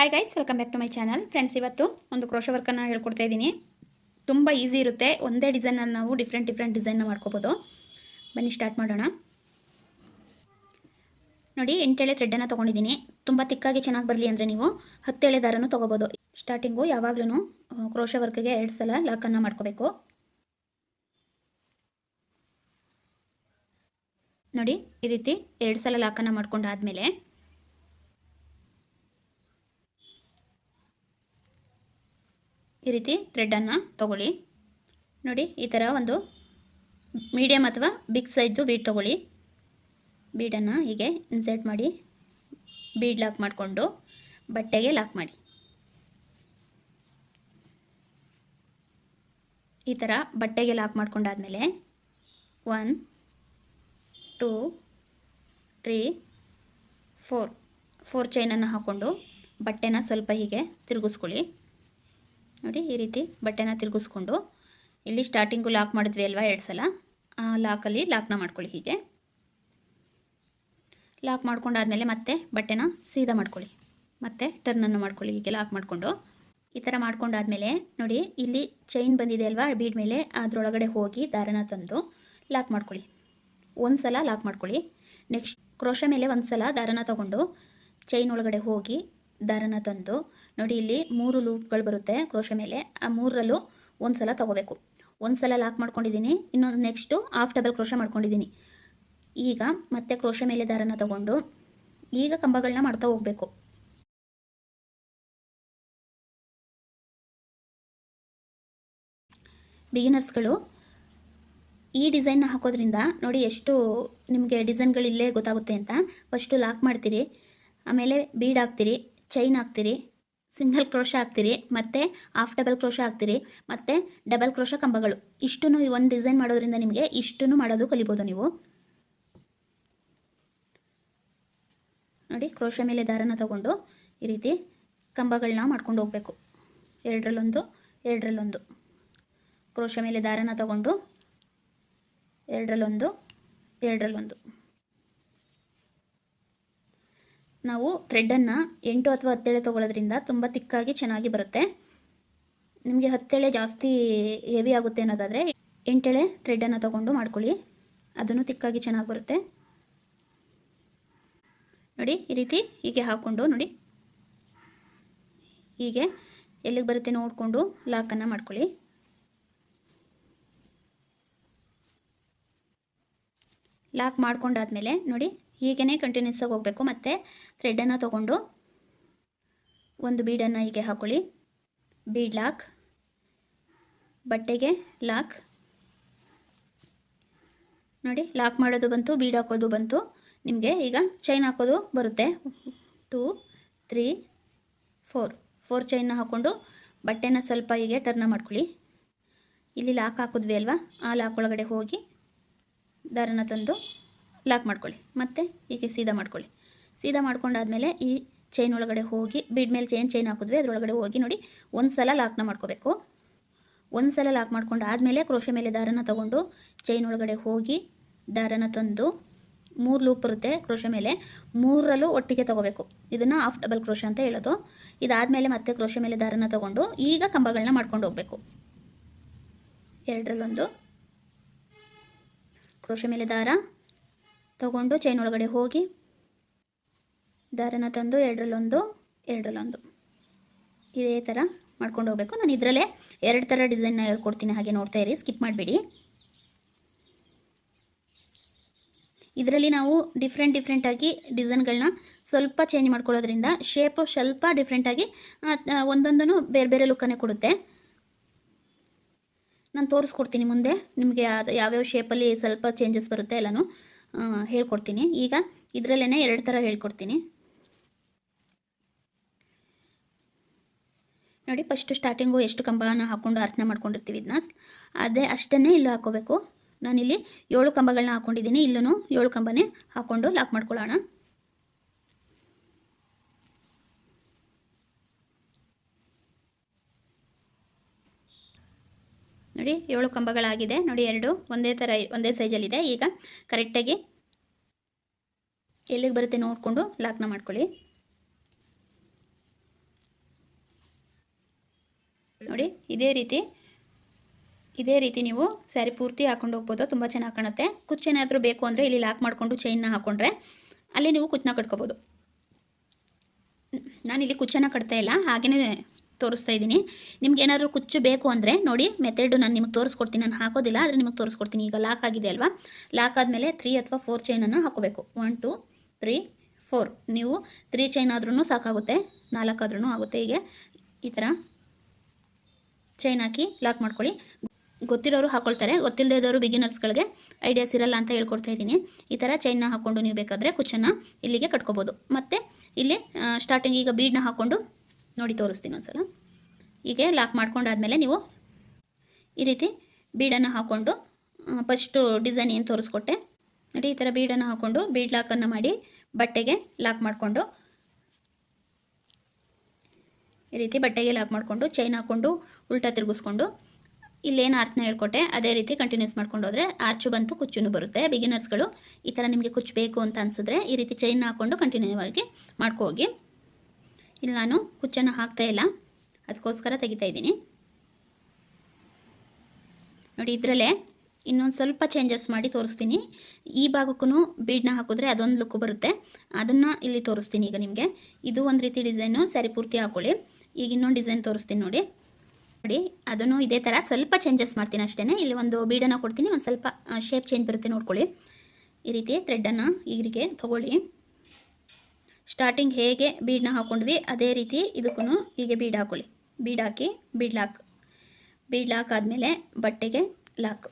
Hi guys welcome back to my channel friends ಇವತ್ತು ಒಂದು crochet ವರ್ಕನ್ನು ಹೇಳ್ಕೊಡ್ತಾ ಇದ್ದೀನಿ. ತುಂಬ ಈಸಿ ಇರುತ್ತೆ. ಒಂದೇ ಡಿಸೈನಲ್ಲಿ ನಾವು ಡಿಫ್ರೆಂಟ್ ಡಿಫ್ರೆಂಟ್ ಡಿಸೈನ್ನ ಮಾಡ್ಕೋಬೋದು. ಬನ್ನಿ ಸ್ಟಾರ್ಟ್ ಮಾಡೋಣ. ನೋಡಿ, ಎಂಟೆಳೆ ಥ್ರೆಡ್ಡನ್ನು ತೊಗೊಂಡಿದ್ದೀನಿ. ತುಂಬ ತಿಕ್ಕಾಗಿ ಚೆನ್ನಾಗಿ ಬರಲಿ ಅಂದರೆ ನೀವು ಹತ್ತೆಳೆ ದಾರನೂ ತೊಗೋಬೋದು. ಸ್ಟಾರ್ಟಿಂಗು ಯಾವಾಗಲೂ ಕ್ರೋಶ ವರ್ಕ್ಗೆ ಎರಡು ಸಲ ಲಾಕನ್ನು ಮಾಡ್ಕೋಬೇಕು. ನೋಡಿ, ಈ ರೀತಿ ಎರಡು ಸಲ ಲಾಕನ್ನು ಮಾಡ್ಕೊಂಡಾದಮೇಲೆ ಈ ರೀತಿ ಥ್ರೆಡ್ಡನ್ನು ತಗೊಳ್ಳಿ. ನೋಡಿ, ಈ ಥರ ಒಂದು ಮೀಡಿಯಮ್ ಅಥವಾ ಬಿಗ್ ಸೈಜು ಬೀಡ್ ತಗೊಳ್ಳಿ. ಬೀಡನ್ನು ಹೀಗೆ ಇನ್ಸರ್ಟ್ ಮಾಡಿ ಬೀಡ್ ಲಾಕ್ ಮಾಡಿಕೊಂಡು, ಬಟ್ಟೆಗೆ ಲಾಕ್ ಮಾಡಿ. ಈ ಥರ ಬಟ್ಟೆಗೆ lock ಮಾಡ್ಕೊಂಡಾದಮೇಲೆ one two three four four ಚೈನನ್ನು ಹಾಕ್ಕೊಂಡು ಬಟ್ಟೆನ ಸ್ವಲ್ಪ ಹೀಗೆ ತಿರುಗಿಸ್ಕೊಳ್ಳಿ. ನೋಡಿ ಈ ರೀತಿ ಬಟ್ಟೆನ ತಿರುಗಿಸ್ಕೊಂಡು ಇಲ್ಲಿ ಸ್ಟಾರ್ಟಿಂಗು ಲಾಕ್ ಮಾಡಿದ್ವಿ ಅಲ್ವಾ ಎರಡು ಸಲ. ಲಾಕಲ್ಲಿ ಲಾಕ್ನ ಮಾಡ್ಕೊಳ್ಳಿ ಹೀಗೆ. ಲಾಕ್ ಮಾಡ್ಕೊಂಡಾದಮೇಲೆ ಮತ್ತೆ ಬಟ್ಟೆನ ಸೀದಾ ಮಾಡ್ಕೊಳ್ಳಿ. ಮತ್ತೆ ಟರ್ನನ್ನು ಮಾಡ್ಕೊಳ್ಳಿ ಹೀಗೆ ಲಾಕ್ ಮಾಡಿಕೊಂಡು. ಈ ಥರ ಮಾಡ್ಕೊಂಡಾದಮೇಲೆ ನೋಡಿ ಇಲ್ಲಿ ಚೈನ್ ಬಂದಿದೆ ಅಲ್ವಾ ಬೀಡ್ ಮೇಲೆ, ಅದರೊಳಗಡೆ ಹೋಗಿ ದಾರನ ತಂದು ಲಾಕ್ ಮಾಡ್ಕೊಳ್ಳಿ. ಒಂದು ಸಲ ಲಾಕ್ ಮಾಡ್ಕೊಳ್ಳಿ. ನೆಕ್ಸ್ಟ್ ಕ್ರೋಶ ಮೇಲೆ ಒಂದು ಸಲ ದಾರನ ತಗೊಂಡು ಚೈನ್ ಒಳಗಡೆ ಹೋಗಿ ದಾರನ ತಂದು ನೋಡಿ ಇಲ್ಲಿ ಮೂರು ಲೂಪ್ಗಳು ಬರುತ್ತೆ ಕ್ರೋಶ ಮೇಲೆ. ಆ ಮೂರರಲ್ಲೂ ಒಂದು ಸಲ ತೊಗೋಬೇಕು. ಒಂದು ಸಲ ಲಾಕ್ ಮಾಡ್ಕೊಂಡಿದ್ದೀನಿ. ಇನ್ನೊಂದು ನೆಕ್ಸ್ಟು ಹಾಫ್ ಡಬಲ್ ಕ್ರೋಶ ಮಾಡ್ಕೊಂಡಿದ್ದೀನಿ. ಈಗ ಮತ್ತೆ ಕ್ರೋಶ ಮೇಲೆ ದಾರನ ತಗೊಂಡು ಈಗ ಕಂಬಗಳನ್ನ ಮಾಡ್ತಾ ಹೋಗಬೇಕು. ಬಿಗಿನರ್ಸ್ಗಳು ಈ ಡಿಸೈನ್ನ ಹಾಕೋದ್ರಿಂದ ನೋಡಿ ಎಷ್ಟು ನಿಮಗೆ ಡಿಸೈನ್ಗಳಿಲ್ಲೇ ಗೊತ್ತಾಗುತ್ತೆ ಅಂತ. ಫಸ್ಟು ಲಾಕ್ ಮಾಡ್ತೀರಿ, ಆಮೇಲೆ ಬೀಡ್ ಹಾಕ್ತೀರಿ ಚೈನ್ ಹಾಕ್ತೀರಿ ಸಿಂಗಲ್ ಕ್ರೋಶ ಹಾಕ್ತೀರಿ, ಮತ್ತು ಹಾಫ್ ಡಬಲ್ ಕ್ರೋಶ ಹಾಕ್ತೀರಿ, ಮತ್ತು ಡಬಲ್ ಕ್ರೋಶ ಕಂಬಗಳು. ಇಷ್ಟೂ ಒಂದು ಡಿಸೈನ್ ಮಾಡೋದ್ರಿಂದ ನಿಮಗೆ ಇಷ್ಟೂ ಮಾಡೋದು ಕಲಿಬೋದು ನೀವು. ನೋಡಿ ಕ್ರೋಶ ಮೇಲೆ ದಾರನ ತಗೊಂಡು ಈ ರೀತಿ ಕಂಬಗಳನ್ನ ಮಾಡ್ಕೊಂಡು ಹೋಗಬೇಕು. ಎರಡರಲ್ಲೊಂದು ಎರಡರಲ್ಲೊಂದು. ಕ್ರೋಶ ಮೇಲೆ ದಾರನ ತಗೊಂಡು ಎರಡರಲ್ಲೊಂದು ಎರಡರಲ್ಲೊಂದು. ನಾವು ಥ್ರೆಡ್ಡನ್ನು ಎಂಟು ಅಥವಾ ಹತ್ತೆಳೆ ತೊಗೊಳೋದ್ರಿಂದ ತುಂಬ ತಿಕ್ಕಾಗಿ ಚೆನ್ನಾಗಿ ಬರುತ್ತೆ. ನಿಮಗೆ ಹತ್ತೆಳೆ ಜಾಸ್ತಿ ಹೆವಿ ಆಗುತ್ತೆ ಅನ್ನೋದಾದರೆ ಎಂಟೆಳೆ ಥ್ರೆಡ್ಡನ್ನು ತೊಗೊಂಡು ಮಾಡ್ಕೊಳ್ಳಿ. ಅದನ್ನು ತಿಕ್ಕಾಗಿ ಚೆನ್ನಾಗಿ ಬರುತ್ತೆ. ನೋಡಿ, ಈ ರೀತಿ ಹೀಗೆ ಹಾಕ್ಕೊಂಡು ನೋಡಿ. ಹೀಗೆ ಎಲ್ಲಿಗೆ ಬರುತ್ತೆ ನೋಡಿಕೊಂಡು ಲಾಕನ್ನು ಮಾಡ್ಕೊಳ್ಳಿ. ಲಾಕ್ ಮಾಡ್ಕೊಂಡಾದ್ಮೇಲೆ ನೋಡಿ ಹೀಗೇ ಕಂಟಿನ್ಯೂಸ್ ಆಗಿ ಹೋಗಬೇಕು. ಮತ್ತು ಥ್ರೆಡ್ಡನ್ನು ತೊಗೊಂಡು ಒಂದು ಬೀಡನ್ನು ಹೀಗೆ ಹಾಕೊಳ್ಳಿ. ಬೀಡ್ ಲಾಕ್ ಬಟ್ಟೆಗೆ ಲಾಕ್ ನೋಡಿ ಲಾಕ್ ಮಾಡೋದು ಬಂತು ಬೀಡ್ ಹಾಕೋದು ಬಂತು. ನಿಮಗೆ ಈಗ ಚೈನ್ ಹಾಕೋದು ಬರುತ್ತೆ. ಟೂ ತ್ರೀ ಫೋರ್ ಫೋರ್ ಚೈನ್ನ ಹಾಕ್ಕೊಂಡು ಬಟ್ಟೆನ ಸ್ವಲ್ಪ ಹೀಗೆ ಟರ್ನ ಮಾಡ್ಕೊಳ್ಳಿ. ಇಲ್ಲಿ ಲಾಕ್ ಹಾಕಿದ್ವಿ ಅಲ್ವಾ? ಆ ಲಾಕ್ ಒಳಗಡೆ ಹೋಗಿ ದಾರನ ತಂದು ಲಾಕ್ ಮಾಡ್ಕೊಳ್ಳಿ. ಮತ್ತು ಹೀಗೆ ಸೀದಾ ಮಾಡ್ಕೊಳ್ಳಿ? ಸೀದಾ ಮಾಡ್ಕೊಂಡಾದ್ಮೇಲೆ ಈ ಚೈನ್ ಒಳಗಡೆ ಹೋಗಿ ಬೀಡ್ ಮೇಲೆ ಚೈನ್ ಚೈನ್ ಹಾಕಿದ್ವಿ. ಅದರೊಳಗಡೆ ಹೋಗಿ ನೋಡಿ ಒಂದು ಸಲ ಲಾಕ್ನ ಮಾಡ್ಕೋಬೇಕು. ಒಂದು ಸಲ ಲಾಕ್ ಮಾಡ್ಕೊಂಡು ಆದಮೇಲೆ ಕ್ರೋಶೆ ಮೇಲೆ ದಾರನ ತಗೊಂಡು ಚೈನ್ ಒಳಗಡೆ ಹೋಗಿ ದಾರನ ತಂದು, ಮೂರು ಲೂಪ್ ಬರುತ್ತೆ ಕ್ರೋಶೆ ಮೇಲೆ. ಮೂರರಲ್ಲೂ ಒಟ್ಟಿಗೆ ತೊಗೋಬೇಕು. ಇದನ್ನು ಹಾಫ್ ಡಬಲ್ ಕ್ರೋಶ ಅಂತ ಹೇಳೋದು. ಇದಾದಮೇಲೆ ಮತ್ತೆ ಕ್ರೋಶೆ ಮೇಲೆ ದಾರನ ತಗೊಂಡು, ಈಗ ಕಂಬಗಳನ್ನ ಮಾಡ್ಕೊಂಡು ಹೋಗಬೇಕು. ಎರಡರಲ್ಲೊಂದು. ಕ್ರೋಶೆ ಮೇಲೆ ದಾರ ತಗೊಂಡು ಚೈನ್ ಒಳಗಡೆ ಹೋಗಿ ದಾರನ ತಂದು ಎರಡರಲ್ಲೊಂದು ಎರಡರಲ್ಲೊಂದು. ಇದೇ ಥರ ಮಾಡ್ಕೊಂಡು ಹೋಗಬೇಕು. ನಾನು ಇದರಲ್ಲೇ ಎರಡು ಥರ ಡಿಸೈನ್ನ ಹೇಳ್ಕೊಡ್ತೀನಿ. ಹಾಗೆ ನೋಡ್ತಾ ಇರಿ. ಸ್ಕಿಪ್ ಮಾಡಿಬಿಡಿ. ಇದರಲ್ಲಿ ನಾವು ಡಿಫ್ರೆಂಟ್ ಡಿಫ್ರೆಂಟಾಗಿ ಡಿಸೈನ್ಗಳನ್ನ ಸ್ವಲ್ಪ ಚೇಂಜ್ ಮಾಡ್ಕೊಳ್ಳೋದ್ರಿಂದ ಶೇಪು ಸ್ವಲ್ಪ ಡಿಫ್ರೆಂಟಾಗಿ ಒಂದೊಂದನ್ನು ಬೇರೆ ಬೇರೆ ಲುಕ್ಕನ್ನೇ ಕೊಡುತ್ತೆ. ನಾನು ತೋರಿಸ್ಕೊಡ್ತೀನಿ ಮುಂದೆ. ನಿಮಗೆ ಅದು ಯಾವ್ಯಾವ ಶೇಪಲ್ಲಿ ಸ್ವಲ್ಪ ಚೇಂಜಸ್ ಬರುತ್ತೆ ಎಲ್ಲನೂ. ಹೇಳ್ಕೊಡ್ತೀನಿ. ಈಗ ಇದರಲ್ಲೇ ಎರಡು ಥರ ಹೇಳ್ಕೊಡ್ತೀನಿ. ನೋಡಿ ಫಸ್ಟು ಸ್ಟಾರ್ಟಿಂಗು ಎಷ್ಟು ಕಂಬನ ಹಾಕ್ಕೊಂಡು ಅರ್ಚನೆ ಮಾಡ್ಕೊಂಡಿರ್ತೀವಿ ಇದನ್ನ ಅದೇ ಅಷ್ಟನ್ನೇ ಇಲ್ಲೂ ಹಾಕೋಬೇಕು. ನಾನಿಲ್ಲಿ ಏಳು ಕಂಬಗಳನ್ನ ಹಾಕ್ಕೊಂಡಿದ್ದೀನಿ ಇಲ್ಲೂ ಏಳು ಕಂಬನೇ ಹಾಕ್ಕೊಂಡು ಲಾಕ್ ಮಾಡ್ಕೊಳ್ಳೋಣ. ನೋಡಿ, ಏಳು ಕಂಬಗಳಾಗಿದೆ. ನೋಡಿ, ಎರಡು ಒಂದೇ ಥರ ಒಂದೇ ಸೈಜಲ್ಲಿದೆ ಈಗ ಕರೆಕ್ಟಾಗಿ ಎಲ್ಲಿಗೆ ಬರುತ್ತೆ ನೋಡಿಕೊಂಡು ಲಾಕ್ನ ಮಾಡ್ಕೊಳ್ಳಿ. ನೋಡಿ, ಇದೇ ರೀತಿ ಇದೇ ರೀತಿ ನೀವು ಸ್ಯಾರಿ ಪೂರ್ತಿ ಹಾಕೊಂಡು ಹೋಗ್ಬೋದು. ತುಂಬ ಚೆನ್ನಾಗಿ ಕಾಣುತ್ತೆ. ಕುಚ್ಚೇನಾದರೂ ಬೇಕು ಅಂದರೆ ಇಲ್ಲಿ ಲಾಕ್ ಮಾಡಿಕೊಂಡು ಚೈನ್ನ ಹಾಕೊಂಡ್ರೆ ಅಲ್ಲಿ ನೀವು ಕುಚ್ಚನ್ನ ಕಟ್ಕೋಬೋದು. ನಾನಿಲ್ಲಿ ಕುಚ್ಚನ್ನ ಕಟ್ತಾ ಇಲ್ಲ. ಹಾಗೆಯೇ ತೋರಿಸ್ತಾ ಇದ್ದೀನಿ. ನಿಮ್ಗೆ ಏನಾದರೂ ಕುಚ್ಚು ಬೇಕು ಅಂದರೆ ನೋಡಿ ಮೆಥಡು ನಾನು ನಿಮಗೆ ತೋರಿಸ್ಕೊಡ್ತೀನಿ. ನಾನು ಹಾಕೋದಿಲ್ಲ, ಆದರೆ ನಿಮಗೆ ತೋರಿಸ್ಕೊಡ್ತೀನಿ. ಈಗ ಲಾಕ್ ಆಗಿದೆ ಅಲ್ವಾ? ಲಾಕ್ ಆದಮೇಲೆ ತ್ರೀ ಅಥವಾ ಫೋರ್ ಚೈನನ್ನು ಹಾಕೋಬೇಕು. ಒನ್ ಟು ತ್ರೀ ಫೋರ್ ನೀವು ತ್ರೀ ಚೈನ್ ಆದ್ರೂ ಸಾಕಾಗುತ್ತೆ ನಾಲ್ಕಾದ್ರೂ ಆಗುತ್ತೆ. ಹೀಗೆ ಈ ಥರ ಚೈನ್ ಹಾಕಿ ಲಾಕ್ ಮಾಡ್ಕೊಳ್ಳಿ. ಗೊತ್ತಿರೋರು ಹಾಕೊಳ್ತಾರೆ. ಗೊತ್ತಿಲ್ಲದೆ ಇದ್ದವರು ಬಿಗಿನರ್ಸ್ಗಳಿಗೆ ಐಡಿಯಾಸ್ ಇರಲ್ಲ ಅಂತ ಹೇಳ್ಕೊಡ್ತಾ ಇದ್ದೀನಿ. ಈ ಥರ ಚೈನ್ನ ಹಾಕ್ಕೊಂಡು ನೀವು ಬೇಕಾದರೆ ಕುಚ್ಚನ್ನು ಇಲ್ಲಿಗೆ ಕಟ್ಕೋಬೋದು. ಮತ್ತು ಇಲ್ಲಿ ಸ್ಟಾರ್ಟಿಂಗ್ ಈಗ ಬೀಡನ್ನ ಹಾಕ್ಕೊಂಡು ನೋಡಿ ತೋರಿಸ್ತೀನಿ ಒಂದ್ಸಲ. ಹೀಗೆ ಲಾಕ್ ಮಾಡ್ಕೊಂಡಾದ್ಮೇಲೆ ನೀವು ಈ ರೀತಿ ಬೀಡನ್ನು ಹಾಕ್ಕೊಂಡು ಫಸ್ಟು ಡಿಸೈನ್ ಏನು ತೋರಿಸ್ಕೊಟ್ಟೆ? ನೋಡಿ, ಈ ಥರ ಬೀಡನ್ನು ಹಾಕ್ಕೊಂಡು ಬೀಡ್ ಲಾಕನ್ನು ಮಾಡಿ ಬಟ್ಟೆಗೆ ಲಾಕ್ ಮಾಡಿಕೊಂಡು, ಈ ರೀತಿ ಬಟ್ಟೆಗೆ ಲಾಕ್ ಮಾಡಿಕೊಂಡು ಚೈನ್ ಹಾಕ್ಕೊಂಡು ಉಲ್ಟಾ ತಿರುಗಿಸ್ಕೊಂಡು, ಇಲ್ಲೇನು ಆರ್ಚ್ನ ಹೇಳ್ಕೊಟ್ಟೆ, ಅದೇ ರೀತಿ ಕಂಟಿನ್ಯೂಸ್ ಮಾಡ್ಕೊಂಡು ಹೋದರೆ ಆರ್ಚು ಬಂತು, ಕುಚ್ಚುನು ಬರುತ್ತೆ. ಬಿಗಿನರ್ಸ್ಗಳು ಈ ಥರ ನಿಮಗೆ ಕುಚ್ಚು ಬೇಕು ಅಂತ ಅನಿಸಿದ್ರೆ ಈ ರೀತಿ ಚೈನ್ ಹಾಕ್ಕೊಂಡು ಕಂಟಿನ್ಯೂ ಆಗಿ ಮಾಡ್ಕೊ ಹೋಗಿ. ಇಲ್ಲಿ ನಾನು ಕುಚ್ಚನ್ನು ಹಾಕ್ತಾ ಇಲ್ಲ. ಅದಕ್ಕೋಸ್ಕರ ತೆಗಿತಾ ಇದ್ದೀನಿ. ನೋಡಿ, ಇದರಲ್ಲೇ ಇನ್ನೊಂದು ಸ್ವಲ್ಪ ಚೇಂಜಸ್ ಮಾಡಿ ತೋರಿಸ್ತೀನಿ. ಈ ಭಾಗಕ್ಕೂ ಬೀಡನ್ನ ಹಾಕಿದ್ರೆ ಅದೊಂದು ಲುಕ್ ಬರುತ್ತೆ. ಅದನ್ನು ಇಲ್ಲಿ ತೋರಿಸ್ತೀನಿ ಈಗ ನಿಮಗೆ. ಇದು ಒಂದು ರೀತಿ ಡಿಸೈನು ಸ್ಯಾರಿ ಪೂರ್ತಿ ಹಾಕೊಳ್ಳಿ. ಈಗ ಇನ್ನೊಂದು ಡಿಸೈನ್ ತೋರಿಸ್ತೀನಿ ನೋಡಿ. ನೋಡಿ, ಅದನ್ನು ಇದೇ ಥರ ಸ್ವಲ್ಪ ಚೇಂಜಸ್ ಮಾಡ್ತೀನಿ ಅಷ್ಟೇ ಇಲ್ಲಿ ಒಂದು ಬೀಡನ್ನು ಕೊಡ್ತೀನಿ, ಒಂದು ಸ್ವಲ್ಪ ಶೇಪ್ ಚೇಂಜ್ ಬರುತ್ತೆ ನೋಡ್ಕೊಳ್ಳಿ. ಈ ರೀತಿ ಥ್ರೆಡ್ಡನ್ನು ಈಗರಿಗೆ ತೊಗೊಳ್ಳಿ. ಸ್ಟಾರ್ಟಿಂಗ್ ಹೇಗೆ ಬೀಡನ್ನ ಹಾಕ್ಕೊಂಡ್ವಿ ಅದೇ ರೀತಿ ಇದಕ್ಕೂ ಹೀಗೆ ಬೀಡ್ ಹಾಕೊಳ್ಳಿ. ಬೀಡ್ ಹಾಕಿ, ಬೀಡ್ ಲಾಕ್. ಬೀಡ್ ಲಾಕ್ ಆದಮೇಲೆ ಬಟ್ಟೆಗೆ ಲಾಕ್.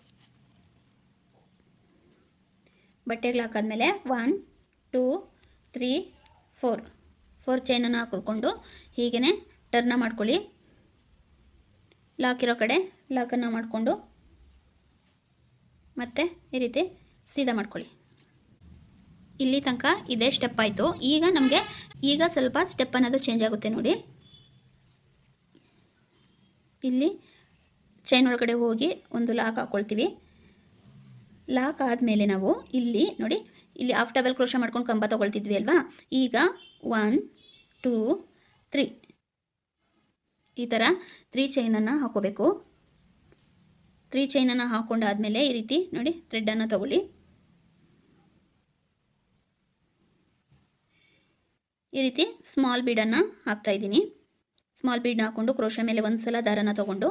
ಬಟ್ಟೆಗೆ ಲಾಕ್ ಆದಮೇಲೆ one two three four four ಚೈನನ್ನು ಹಾಕಿಕೊಂಡು ಹೀಗೇ ಟರ್ನ ಮಾಡ್ಕೊಳ್ಳಿ. ಲಾಕ್ ಇರೋ ಕಡೆ ಲಾಕನ್ನು ಮಾಡಿಕೊಂಡು ಮತ್ತೆ ಈ ರೀತಿ ಸೀದಾ ಮಾಡ್ಕೊಳ್ಳಿ. ಇಲ್ಲಿ ತನಕ ಇದೇ ಸ್ಟೆಪ್ ಆಯಿತು. ಈಗ ನಮಗೆ ಈಗ ಸ್ವಲ್ಪ ಸ್ಟೆಪ್ ಅನ್ನೋದು ಚೇಂಜ್ ಆಗುತ್ತೆ ನೋಡಿ. ಇಲ್ಲಿ ಚೈನ್ ಒಳಗಡೆ ಹೋಗಿ ಒಂದು ಲಾಕ್ ಹಾಕ್ಕೊಳ್ತೀವಿ ಲಾಕ್ ಆದಮೇಲೆ ನಾವು ಇಲ್ಲಿ ನೋಡಿ, ಇಲ್ಲಿ ಆಫ್ ಡಬಲ್ ಕ್ರೋಶ ಮಾಡ್ಕೊಂಡು ಕಂಬ ತೊಗೊಳ್ತಿದ್ವಿ ಅಲ್ವಾ? ಈಗ ಒನ್ ಟೂ ತ್ರೀ ಈ ಥರ ತ್ರೀ ಚೈನನ್ನು ಹಾಕೋಬೇಕು. ತ್ರೀ ಚೈನನ್ನು ಹಾಕೊಂಡಾದ್ಮೇಲೆ ಈ ರೀತಿ ನೋಡಿ ಥ್ರೆಡ್ಡನ್ನು ತಗೊಳ್ಳಿ. ಈ ರೀತಿ ಸ್ಮಾಲ್ ಬೀಡನ್ನು ಹಾಕ್ತಾ ಇದ್ದೀನಿ. ಸ್ಮಾಲ್ ಬೀಡ್ನ ಹಾಕ್ಕೊಂಡು ಕ್ರೋಶ ಮೇಲೆ ಒಂದು ಸಲ ದಾರನ ತೊಗೊಂಡು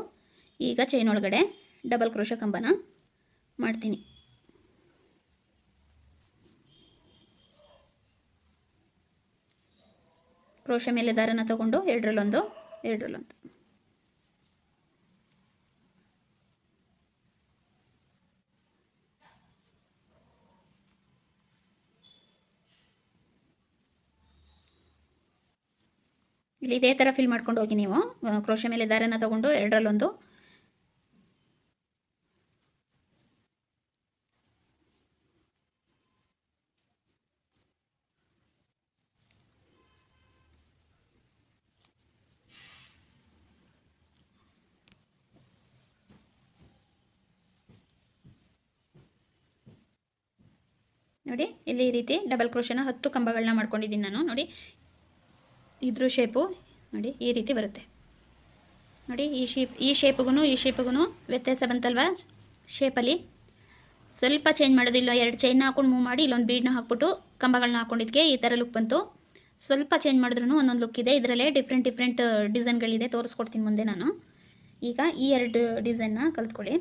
ಈಗ ಚೈನ್ ಒಳಗಡೆ ಡಬಲ್ ಕ್ರೋಶ ಕಂಬನ ಮಾಡ್ತೀನಿ. ಕ್ರೋಶೆ ಮೇಲೆ ದಾರನ ತಗೊಂಡು ಎರಡರಲ್ಲೊಂದು ಎರಡರಲ್ಲೊಂದು. ಇಲ್ಲಿ ಇದೇ ಥರ ಫಿಲ್ ಮಾಡ್ಕೊಂಡು ಹೋಗಿ ನೀವು ಕ್ರೋಶೆ ಕ್ರೋಶ ಮೇಲೆ ದಾರನ ತಗೊಂಡು ಎರಡರಲ್ಲೊಂದು. ನೋಡಿ, ಇಲ್ಲಿ ಈ ರೀತಿ ಡಬಲ್ ಕ್ರೋಶನ ಹತ್ತು ಕಂಬಗಳನ್ನ ಮಾಡ್ಕೊಂಡಿದ್ದೀನಿ ನಾನು. ನೋಡಿ ಇದ್ರ ಶೇಪು ನೋಡಿ ಈ ರೀತಿ ಬರುತ್ತೆ. ನೋಡಿ ಈ ಶೇಪ್ ಈ ಶೇಪ್ಗೂ ಈ ಶೇಪ್ಗೂ ವ್ಯತ್ಯಾಸ ಬಂತಲ್ವಾ? ಶೇಪಲ್ಲಿ ಸ್ವಲ್ಪ ಚೇಂಜ್ ಮಾಡೋದಿಲ್ಲ ಎರಡು ಚೈನ್ನ ಹಾಕೊಂಡು ಮೂವ್ ಮಾಡಿ ಇಲ್ಲೊಂದು ಬೀಡ್ನ ಹಾಕ್ಬಿಟ್ಟು ಕಂಬಗಳನ್ನ ಹಾಕೊಂಡಿದ್ದಕ್ಕೆ ಈ ಥರ ಲುಕ್ ಬಂತು. ಸ್ವಲ್ಪ ಚೇಂಜ್ ಮಾಡಿದ್ರೂ ಒಂದೊಂದು ಲುಕ್ ಇದೆ. ಇದರಲ್ಲೇ ಡಿಫ್ರೆಂಟ್ ಡಿಫ್ರೆಂಟ್ ಡಿಸೈನ್ಗಳಿದೆ ತೋರಿಸ್ಕೊಡ್ತೀನಿ ಮುಂದೆ ನಾನು. ಈಗ ಈ ಎರಡು ಡಿಸೈನ್ನ ಕಲ್ತ್ಕೊಳ್ಳಿ.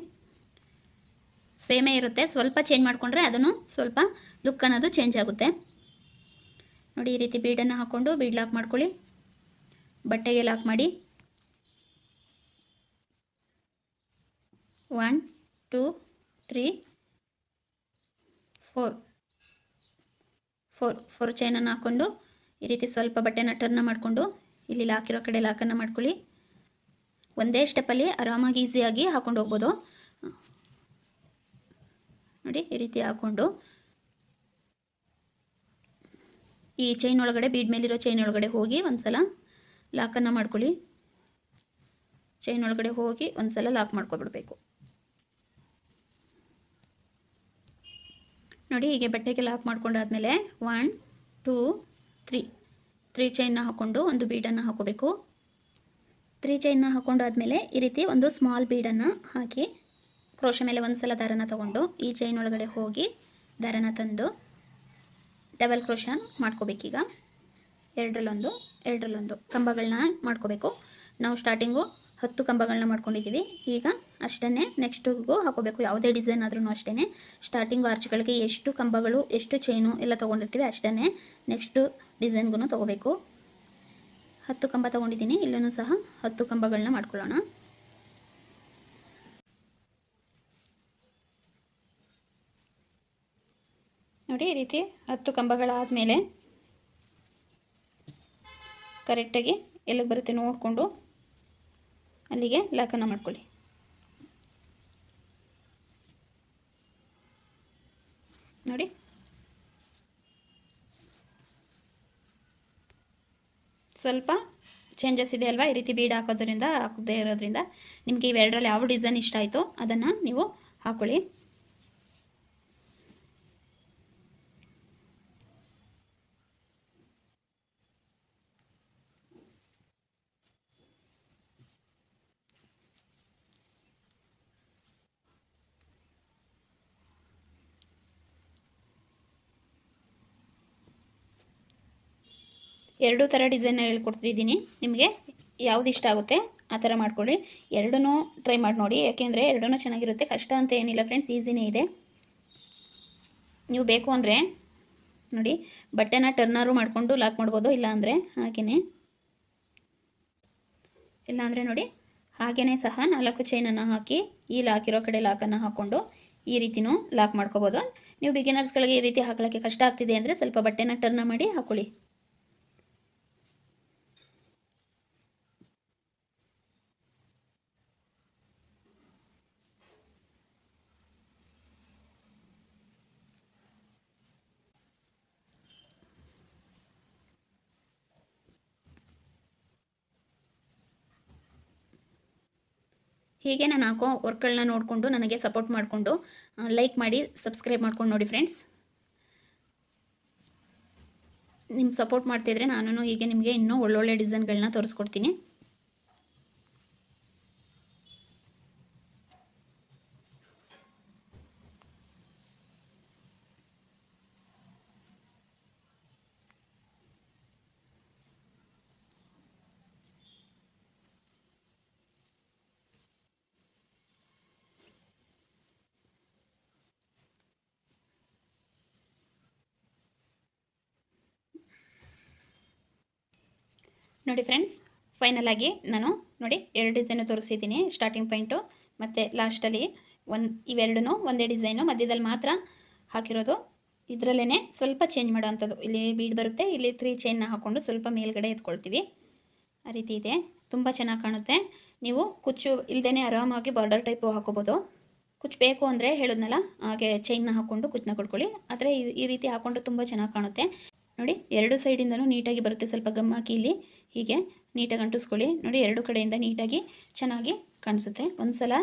ಸೇಮೇ ಇರುತ್ತೆ. ಸ್ವಲ್ಪ ಚೇಂಜ್ ಮಾಡಿಕೊಂಡ್ರೆ ಅದನ್ನು ಸ್ವಲ್ಪ ಲುಕ್ ಅನ್ನೋದು ಚೇಂಜ್ ಆಗುತ್ತೆ. ನೋಡಿ, ಈ ರೀತಿ ಬೀಡನ್ನು ಹಾಕ್ಕೊಂಡು ಬೀಡ್ ಲಾಕ್ ಮಾಡ್ಕೊಳ್ಳಿ. ಬಟ್ಟೆಗೆ ಲಾಕ್ ಮಾಡಿ. One two three four four four ಚೈನನ್ನು ಹಾಕ್ಕೊಂಡು ಈ ರೀತಿ ಸ್ವಲ್ಪ ಬಟ್ಟೆನ ಟರ್ನ್ ಮಾಡಿಕೊಂಡು ಇಲ್ಲಿ ಲಾಕಿರೋ ಕಡೆ ಲಾಕನ್ನು ಮಾಡ್ಕೊಳ್ಳಿ. ಒಂದೇ ಸ್ಟೆಪ್ಪಲ್ಲಿ ಆರಾಮಾಗಿ ಈಸಿಯಾಗಿ ಹಾಕ್ಕೊಂಡು ಹೋಗ್ಬೋದು. ನೋಡಿ, ಈ ರೀತಿ ಹಾಕ್ಕೊಂಡು ಈ ಚೈನ್ ಒಳಗಡೆ ಬೀಡ್ ಮೇಲಿರೋ ಚೈನ್ ಒಳಗಡೆ ಹೋಗಿ ಒಂದ್ಸಲ ಲಾಕನ್ನು ಮಾಡ್ಕೊಳ್ಳಿ. ಚೈನ್ ಒಳಗಡೆ ಹೋಗಿ ಒಂದ್ಸಲ ಲಾಕ್ ಮಾಡ್ಕೊಬಿಡ್ಬೇಕು. ನೋಡಿ ಹೀಗೆ ಬಟ್ಟೆಗೆ ಲಾಕ್ ಮಾಡ್ಕೊಂಡಾದ್ಮೇಲೆ ಒನ್ ಟೂ ತ್ರೀ ತ್ರೀ ಚೈನ್ನ ಹಾಕ್ಕೊಂಡು ಒಂದು ಬೀಡನ್ನು ಹಾಕೋಬೇಕು ತ್ರೀ ಚೈನ್ನ ಹಾಕೊಂಡಾದ್ಮೇಲೆ ಈ ರೀತಿ ಒಂದು ಸ್ಮಾಲ್ ಬೀಡನ್ನು ಹಾಕಿ ಕ್ರೋಶ ಮೇಲೆ ಒಂದು ಸಲ ದಾರನ ತಗೊಂಡು ಈ ಚೈನ್ ಒಳಗಡೆ ಹೋಗಿ ದಾರನ ತಂದು ಡಬಲ್ ಕ್ರೋಶ ಮಾಡ್ಕೋಬೇಕೀಗ. ಎರಡರಲ್ಲೊಂದು ಎರಡರಲ್ಲೊಂದು ಕಂಬಗಳನ್ನ ಮಾಡ್ಕೋಬೇಕು. ನಾವು ಸ್ಟಾರ್ಟಿಂಗು ಹತ್ತು ಕಂಬಗಳನ್ನ ಮಾಡ್ಕೊಂಡಿದ್ದೀವಿ ಈಗ ಅಷ್ಟನ್ನೇ ನೆಕ್ಸ್ಟಿಗೂ ಹಾಕೋಬೇಕು. ಯಾವುದೇ ಡಿಸೈನ್ ಆದ್ರೂ ಅಷ್ಟೇ ಸ್ಟಾರ್ಟಿಂಗ್ ಆರ್ಚ್ಗಳಿಗೆ ಎಷ್ಟು ಕಂಬಗಳು, ಎಷ್ಟು ಚೈನು ಎಲ್ಲ ತೊಗೊಂಡಿರ್ತೀವಿ ಅಷ್ಟನ್ನೇ ನೆಕ್ಸ್ಟು ಡಿಸೈನ್ಗೂ ತೊಗೋಬೇಕು. ಹತ್ತು ಕಂಬ ತೊಗೊಂಡಿದ್ದೀನಿ. ಇಲ್ಲೂ ಸಹ ಹತ್ತು ಕಂಬಗಳನ್ನ ಮಾಡ್ಕೊಳ್ಳೋಣ. ನೋಡಿ ಈ ರೀತಿ ಹತ್ತು ಕಂಬಗಳಾದಮೇಲೆ ಕರೆಕ್ಟಾಗಿ ಎಲ್ಲಿಗೆ ಬರುತ್ತೆ ನೋಡಿಕೊಂಡು ಅಲ್ಲಿಗೆ ಲಾಕನ್ನು ಮಾಡ್ಕೊಳ್ಳಿ. ನೋಡಿ. ಸ್ವಲ್ಪ ಚೇಂಜಸ್ ಇದೆ ಅಲ್ವಾ? ಈ ರೀತಿ ಬೀಡ್ ಹಾಕೋದ್ರಿಂದ, ಹಾಕದೇ ಇರೋದ್ರಿಂದ ನಿಮಗೆ ಇವೆರಡರಲ್ಲಿ ಯಾವ ಡಿಸೈನ್ ಇಷ್ಟ ಆಯಿತು ಅದನ್ನು ನೀವು ಹಾಕೊಳ್ಳಿ. ಎರಡೂ ಥರ ಡಿಸೈನ್ ಹೇಳ್ಕೊಡ್ತಿದ್ದೀನಿ ನಿಮಗೆ ಯಾವ್ದು ಇಷ್ಟ ಆಗುತ್ತೆ ಆ ಥರ ಮಾಡ್ಕೊಳ್ಳಿ. ಎರಡೂ ಟ್ರೈ ಮಾಡಿ ನೋಡಿ. ಯಾಕೆಂದರೆ ಎರಡೂ ಚೆನ್ನಾಗಿರುತ್ತೆ. ಕಷ್ಟ ಅಂತ ಏನಿಲ್ಲ ಫ್ರೆಂಡ್ಸ್ ಈಸಿನೇ ಇದೆ. ನೀವು ಬೇಕು ಅಂದರೆ ನೋಡಿ, ಬಟ್ಟೆನ ಟರ್ನರು ಮಾಡಿಕೊಂಡು ಲಾಕ್ ಮಾಡ್ಬೋದು, ಇಲ್ಲ ಅಂದರೆ ಹಾಗೆಯೇ ಇಲ್ಲಾಂದರೆ ನೋಡಿ ಹಾಗೆಯೇ ಸಹ ನಾಲ್ಕು ಚೈನನ್ನು ಹಾಕಿ, ಈ ಲಾಕಿರೋ ಕಡೆ ಲಾಕನ್ನು ಹಾಕ್ಕೊಂಡು ಈ ರೀತಿನೂ ಲಾಕ್ ಮಾಡ್ಕೋಬೋದು. ನೀವು ಬಿಗಿನರ್ಸ್ಗಳಿಗೆ ಈ ರೀತಿ ಹಾಕೊಳ್ಳೋಕ್ಕೆ ಕಷ್ಟ ಆಗ್ತಿದೆ ಅಂದರೆ ಸ್ವಲ್ಪ ಬಟ್ಟೆನ ಟರ್ನ ಮಾಡಿ ಹಾಕೊಳ್ಳಿ. ಹೀಗೆ ನಾನು ಹಾಕೋ ವರ್ಕ್ಗಳನ್ನ ನೋಡಿಕೊಂಡು ನನಗೆ ಸಪೋರ್ಟ್ ಮಾಡಿಕೊಂಡು ಲೈಕ್ ಮಾಡಿ ಸಬ್ಸ್ಕ್ರೈಬ್ ಮಾಡ್ಕೊಂಡು ನೋಡಿ ಫ್ರೆಂಡ್ಸ್ ನಿಮ್ಮ ಸಪೋರ್ಟ್ ಮಾಡ್ತಿದ್ರೆ ನಾನು ಹೀಗೆ ನಿಮಗೆ ಇನ್ನೂ ಒಳ್ಳೊಳ್ಳೆ ಡಿಸೈನ್ಗಳನ್ನ ತೋರಿಸ್ಕೊಡ್ತೀನಿ. ನೋಡಿ ಫ್ರೆಂಡ್ಸ್ ಫೈನಲ್ ಆಗಿ ನಾನು ನೋಡಿ ಎರಡು ಡಿಸೈನು ತೋರಿಸಿದ್ದೀನಿ ಸ್ಟಾರ್ಟಿಂಗ್ ಪಾಯಿಂಟು ಮತ್ತು ಲಾಸ್ಟಲ್ಲಿ ಒಂದು ಇವೆರಡೂ ಒಂದೇ ಡಿಸೈನು ಮಧ್ಯದಲ್ಲಿ ಮಾತ್ರ ಹಾಕಿರೋದು. ಇದರಲ್ಲೇ ಸ್ವಲ್ಪ ಚೇಂಜ್ ಮಾಡೋವಂಥದ್ದು. ಇಲ್ಲಿ ಬೀಡ್ ಬರುತ್ತೆ, ಇಲ್ಲಿ ತ್ರೀ ಚೈನ್ನ ಹಾಕ್ಕೊಂಡು ಸ್ವಲ್ಪ ಮೇಲ್ಗಡೆ ಎತ್ಕೊಳ್ತೀವಿ. ಆ ರೀತಿ ಇದೆ. ತುಂಬ ಚೆನ್ನಾಗಿ ಕಾಣುತ್ತೆ. ನೀವು ಕುಚ್ಚು ಇಲ್ಲದೇ ಆರಾಮಾಗಿ ಬಾರ್ಡರ್ ಟೈಪು ಹಾಕೋಬೋದು. ಕುಚ್ಚು ಬೇಕು ಅಂದರೆ ಹೇಳಿದ್ನಲ್ಲ, ಹಾಗೆ ಚೈನ್ನ ಹಾಕ್ಕೊಂಡು ಕುಚ್ಚನ್ನ ಕೊಡ್ಕೊಳ್ಳಿ. ಆದರೆ ಈ- ರೀತಿ ಹಾಕ್ಕೊಂಡ್ರೆ ತುಂಬ ಚೆನ್ನಾಗಿ ಕಾಣುತ್ತೆ. ನೋಡಿ, ಎರಡು ಸೈಡಿಂದನೂ ನೀಟಾಗಿ ಬರುತ್ತೆ. ಸ್ವಲ್ಪ ಗಮ್ ಹಾಕಿ ಇಲ್ಲಿ ಹೀಗೆ ನೀಟಾಗಿ ಅಂಟಿಸ್ಕೊಳ್ಳಿ. ನೋಡಿ, ಎರಡು ಕಡೆಯಿಂದ ನೀಟಾಗಿ ಚೆನ್ನಾಗಿ ಕಾಣಿಸುತ್ತೆ. ಒಂದು ಸಲ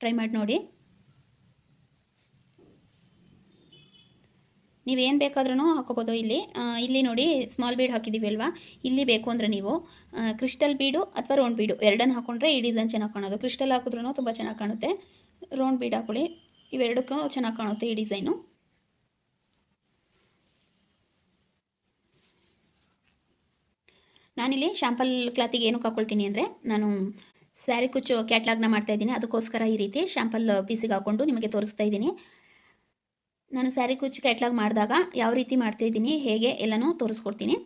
ಟ್ರೈ ಮಾಡಿ ನೋಡಿ. ನೀವೇನು ಬೇಕಾದ್ರೂ ಹಾಕೋಬೋದು ಇಲ್ಲಿ. ಇಲ್ಲಿ ನೋಡಿ ಸ್ಮಾಲ್ ಬೀಡ್ ಹಾಕಿದ್ದೀವಿ ಅಲ್ವಾ? ಇಲ್ಲಿ ಬೇಕು ಅಂದರೆ ನೀವು ಕ್ರಿಸ್ಟಲ್ ಬೀಡು ಅಥವಾ ರೌಂಡ್ ಬೀಡು ಎರಡನ್ನು ಹಾಕೊಂಡ್ರೆ ಈ ಡಿಸೈನ್ ಚೆನ್ನಾಗಿ ಕಾಣೋದು. ಕ್ರಿಸ್ಟಲ್ ಹಾಕಿದ್ರೂ ತುಂಬ ಚೆನ್ನಾಗಿ ಕಾಣುತ್ತೆ. ರೌಂಡ್ ಬೀಡ್ ಹಾಕೊಳ್ಳಿ. ಇವೆರಡಕ್ಕೂ ಚೆನ್ನಾಗಿ ಕಾಣುತ್ತೆ ಈ ಡಿಸೈನು ನಾನಿಲ್ಲಿ ಶಾಂಪಲ್ ಕ್ಲಾತಿಗೆ ಏನಕ್ಕೆ ಹಾಕ್ಕೊಳ್ತೀನಿ ಅಂದರೆ ನಾನು ಸ್ಯಾರಿ ಕುಚ್ಚು ಕ್ಯಾಟ್ಲಾಗ್ನ ಮಾಡ್ತಾ ಇದ್ದೀನಿ. ಅದಕ್ಕೋಸ್ಕರ ಈ ರೀತಿ ಶಾಂಪಲ್ ಪೀಸಿಗೆ ಹಾಕ್ಕೊಂಡು ನಿಮಗೆ ತೋರಿಸ್ತಾ ಇದ್ದೀನಿ. ನಾನು ಸ್ಯಾರಿ ಕುಚ್ಚು ಕ್ಯಾಟ್ಲಾಗ್ ಮಾಡಿದಾಗ ಯಾವ ರೀತಿ ಮಾಡ್ತಾ ಇದ್ದೀನಿ, ಹೇಗೆ ಎಲ್ಲನೂ ತೋರಿಸ್ಕೊಡ್ತೀನಿ.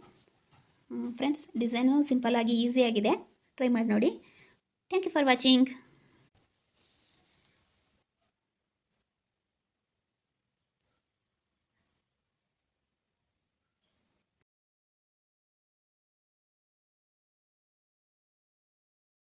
ಫ್ರೆಂಡ್ಸ್ ಡಿಸೈನು ಸಿಂಪಲ್ಲಾಗಿ ಈಸಿಯಾಗಿದೆ ಟ್ರೈ ಮಾಡಿ ನೋಡಿ. Thank you for watching